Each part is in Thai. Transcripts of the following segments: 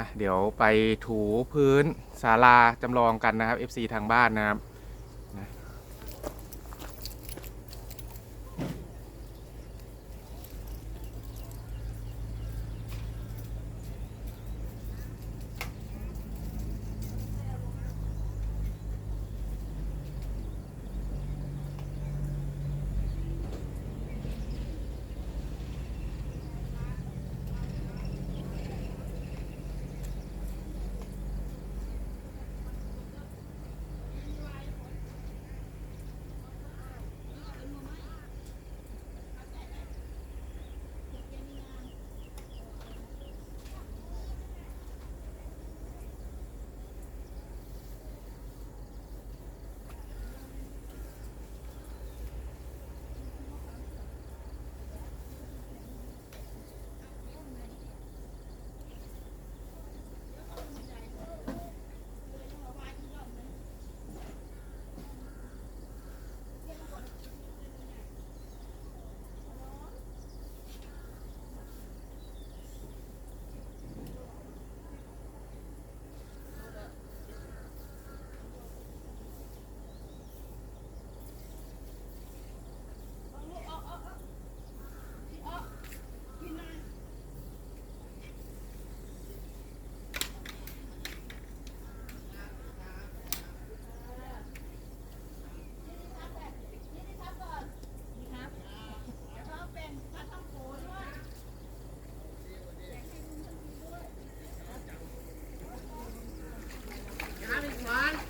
อะเดี๋ยวไปถูพื้นศาลาจำลองกันนะครับ FC ทางบ้านนะครับนะ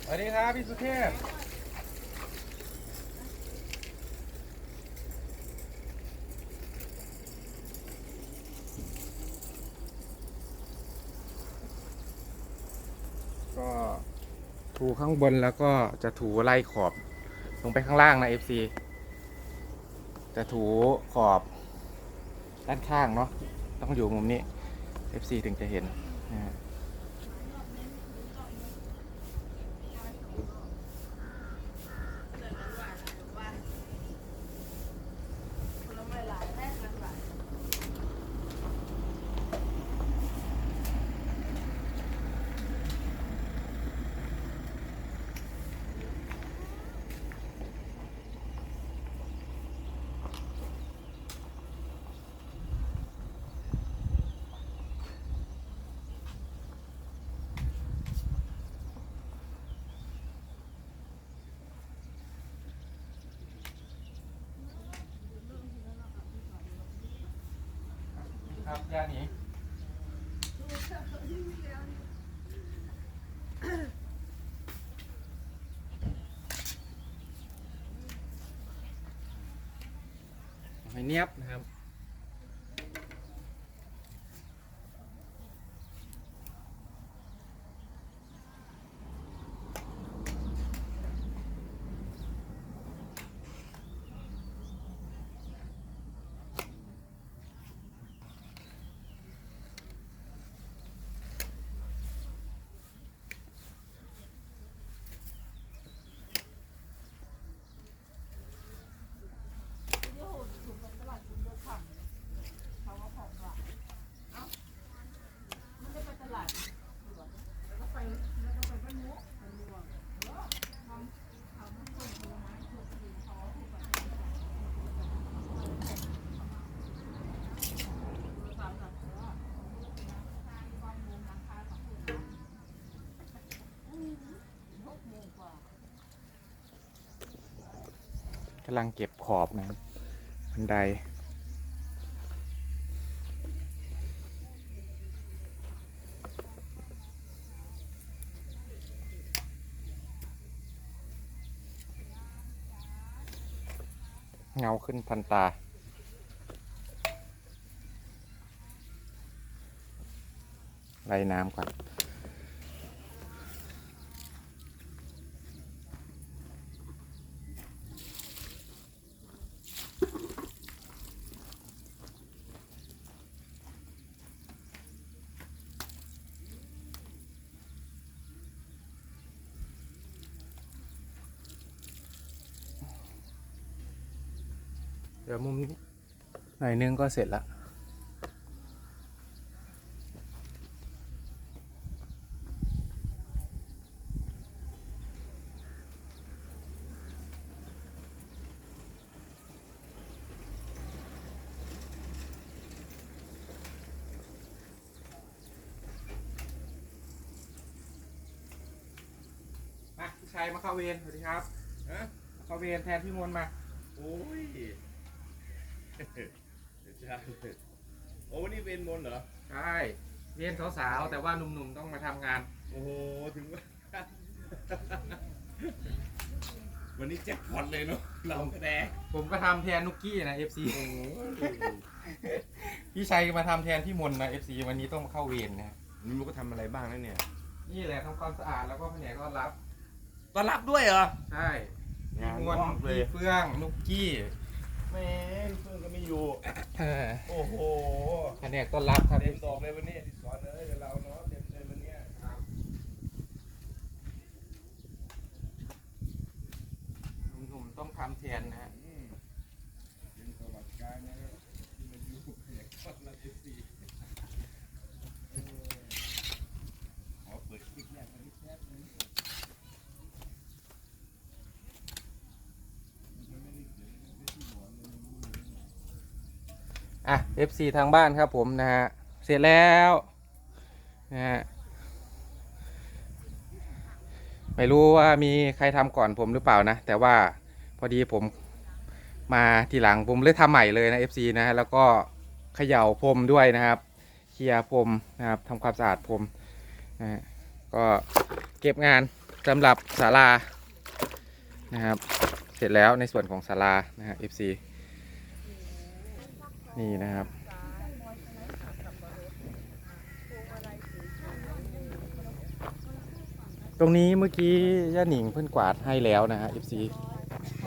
ส วัสดีครับพี่สุเทพก็ถูข้างบนแล้วก็จะถูไล่ขอบลงไปข้างล่างนะ FC จะถูขอบด้านข้างเนาะต้องอยู่มุมนี้ FC ถึงจะเห็นนะฮะ ครับ ยาหนีให้เนียบนะครับำลังเก็บขอบนะครับบันไดเงาขึ้นทันตา ไล่น้ำก่อน ดี๋ยวมุมหน่อยนึงก็เสร็จละชายมาเข้าเวรสวัสดีครับ เข้าเวรแทนพี่มวลมา โอ้ย เดี๋ยวจ้าโอ้วันนี้เป็นมนต์เหรอ ใช่เวรสาวๆแต่ว่าหนุ่มๆต้องมาทำงาน โอ้โห ถึงว่า วันนี้แจ็คพอตเลยเนาะเรากระแดกผมก็ทำแทนนุกกี้นะ FC โอ้โหพี่ชัยมาทำแทนพี่มนต์นะ FC วันนี้ต้องมาเข้าเวรนะนี่มันก็ทำอะไรบ้างนะเนี่ยนี่แหละทำความสะอาดแล้วก็แผนกต้อนรับ ต้อนรับด้วยเหรอ ใช่งานพี่มนต์งอกเลยพี่เฟื่องนุกกี้ แม่ลูกเพื่อนก็ไม่อยู่ เออโอ้โห แผนกต้อนรับครับ เต็มดอกเลยวันนี้สอนเลยเดี๋ยวเราเนาะเต็มเลยวันเนี้ย หนุ่มๆต้องทำแทนนะฮะ อืมเป็นประวัติการนะครับที่มันอยู่แยกต้อนรับเอฟซีขอเปิดคลิปแรกมานิดแป๊บนึง อะ FC ทางบ้านครับผมนะฮะ เสร็จแล้วนะฮะไม่รู้ว่ามีใครทำก่อนผมหรือเปล่านะ แต่ว่าพอดีผมมาทีหลังผมเลยทำใหม่เลยนะ FC นะฮะแล้วก็เขย่าพรมด้วยนะครับ เคลียร์พรมนะครับทำความสะอาดพรมนะฮะก็เก็บงานสำหรับศาลานะครับ เสร็จแล้วในส่วนของศาลานะฮะ FC นี่นะครับ ตรงนี้เมื่อกี้ย่าหนิงเพิ่นกวาดให้แล้วนะฮะ FC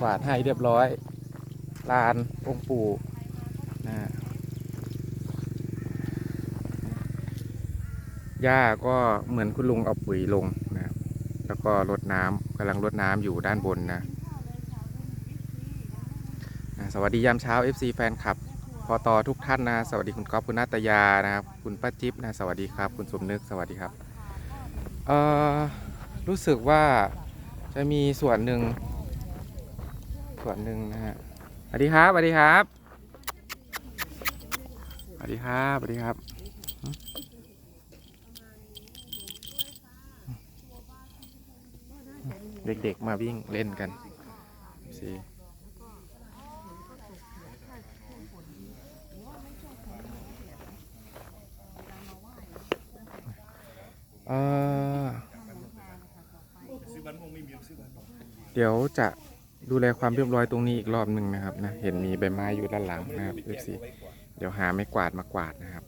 กวาดให้เรียบร้อยลานองค์ปู่นะฮะย่าก็เหมือนคุณลุงเอาปุ๋ยลงนะครับแล้วก็รดน้ำกำลังรดน้ำอยู่ด้านบนนะอะสวัสดียามเช้า FC แฟนคลับ พอตอทุกท่านนะสวัสดีคุณก๊อฟคุณนาตยานะครับคุณป้าจิ๊บนะสวัสดีครับ คุณสมนึกสวัสดีครับเอ่อรู้สึกว่าจะมีส่วนหนึ่งส่วนหนึ่งนะฮะสวัสดีครับสวัสดีครับสวัสดีครับสวัสดีครับเด็กๆมาวิ่งเล่นกันสิ อ่อซื้อบันคงไม่มีซื้อบันเดี๋ยวจะดูแลความเรียบร้อยตรงนี้อีกรอบหนึ่งนะครับนะเห็นมีใบไม้อยู่ด้านหลังนะครับ FC เดี๋ยวหาไม่กวาดมากวาดนะครับ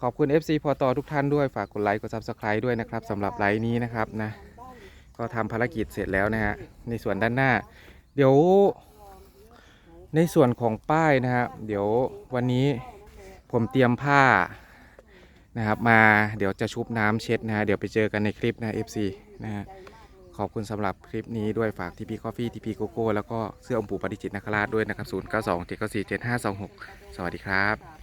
ขอบคุณ FC พอตอทุกท่านด้วยฝากกดไลค์กด Subscribe ด้วยนะครับสำหรับไลฟ์นี้นะครับนะก็ทำภารกิจเสร็จแล้วนะฮะในส่วนด้านหน้า เดี๋ยว ในส่วนของป้ายนะครับเดี๋ยววันนี้ผมเตรียมผ้า นะครับ มาเดี๋ยวจะชุบน้ำเช็ดนะฮะเดี๋ยวไปเจอกันในคลิปนะ FC นะฮะขอบคุณสำหรับคลิปนี้ด้วยฝากทีพีคอฟฟี่ทีพีโกโก้แล้วก็เสื้ออมปูปฏิจิตนาคราชด้วยนะครับ 0 9 2 7 9 4 7 5 2 6 สวัสดีครับ